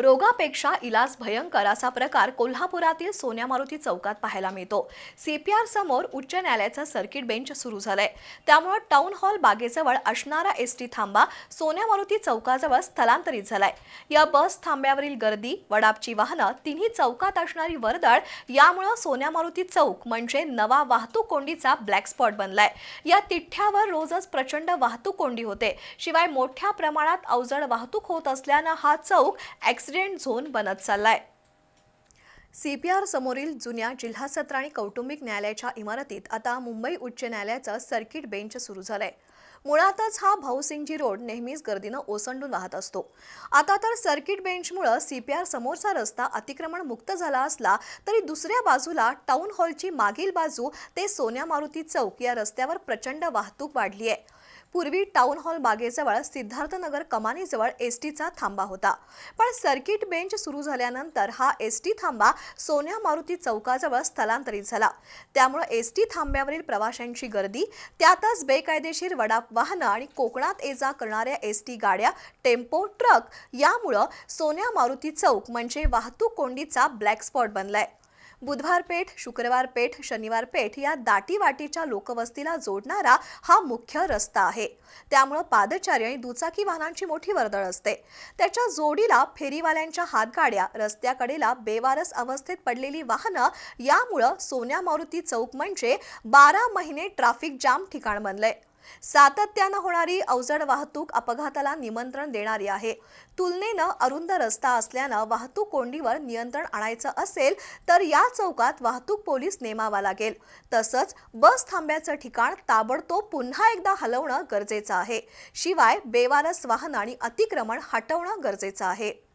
रोगापेक्षा इलाज भयंकर असा प्रकार कोल्हापुरातील सोन्या मारुती चौकात पाहायला मिळतो. सीपीआर समोर उच्च न्यायालयाचा सर्किट बेंच सुरू झालाय. त्यामुळे टाउन हॉल बागेजवळ असणारा एस टी थांबा सोन्या मारुती चौकाजवळ स्थलांतरित झालाय. या बस थांब्यावरील गर्दी वडापची वाहनं तिन्ही चौकात असणारी वर्दळ यामुळं सोन्या मारुती चौक म्हणजे नवा वाहतूक कोंडीचा ब्लॅक स्पॉट बनलाय. या तिठ्यावर रोजच प्रचंड वाहतूक कोंडी होते. शिवाय मोठ्या प्रमाणात अवजड वाहतूक होत असल्यानं हा चौक ॲक्सिडेंट झोन बनत चाललाय. सीपीआर समोरील जुन्या जिल्हा सत्र आणि कौटुंबिक न्यायालयाच्या इमारतीत आता मुंबई उच्च न्यायालयाचं सर्किट बेंच सुरू झालंय. मुळातच हा भाऊसिंगजी रोड नेहमीच गर्दीनं ओसंडून वाहत असतो. आता तर सर्किट बेंचमुळं सीपीआर समोरचा रस्ता अतिक्रमण मुक्त झाला असला तरी दुसऱ्या बाजूला टाउन हॉलची मागील बाजू ते सोन्या मारुती चौक या रस्त्यावर प्रचंड वाहतूक वाढली आहे पूर्वी टाउन हॉल बागेजवळ सिद्धार्थनगर कमानीजवळ एस टीचा थांबा होता. पण सर्किट बेंच सुरू झाल्यानंतर हा एस टी थांबा सोन्या मारुती चौकाजवळ स्थलांतरित झाला. त्यामुळे एस टी थांब्यावरील प्रवाशांची गर्दी त्यातच बेकायदेशीर वडाप वाहनं आणि कोकणात ये जा करणाऱ्या एस टी गाड्या टेम्पो ट्रक यामुळं सोन्या मारुती चौक म्हणजे वाहतूक कोंडीचा ब्लॅक स्पॉट बनलाय. बुधवार पेठ शुक्रवार पेठ शनिवार पेठ या दाटीवाटीच्या लोकवस्तीला जोडणारा हा मुख्य रस्ता आहे. त्यामुळं पादचारी आणि दुचाकी वाहनांची मोठी वर्दळ असते. त्याच्या जोडीला फेरीवाल्यांच्या हातगाड्या रस्त्याकडेला बेवारस अवस्थेत पडलेली वाहनं यामुळं सोन्या मारुती चौक म्हणजे बारा महिने ट्राफिक जाम ठिकाण बनलंय. सातत्यानं होणारी अवजड वाहतूक अपघाताला निमंत्रण देणारी आहे. तुलनेनं अरुंद रस्ता असल्यानं वाहतूक कोंडीवर नियंत्रण आणायचं असेल तर या चौकात वाहतूक पोलीस नेमावा लागेल. तसंच बस थांब्याचं ठिकाण ताबडतोब पुन्हा एकदा हलवणं गरजेचं आहे. शिवाय बेवारस वाहन आणि अतिक्रमण हटवणं गरजेचं आहे.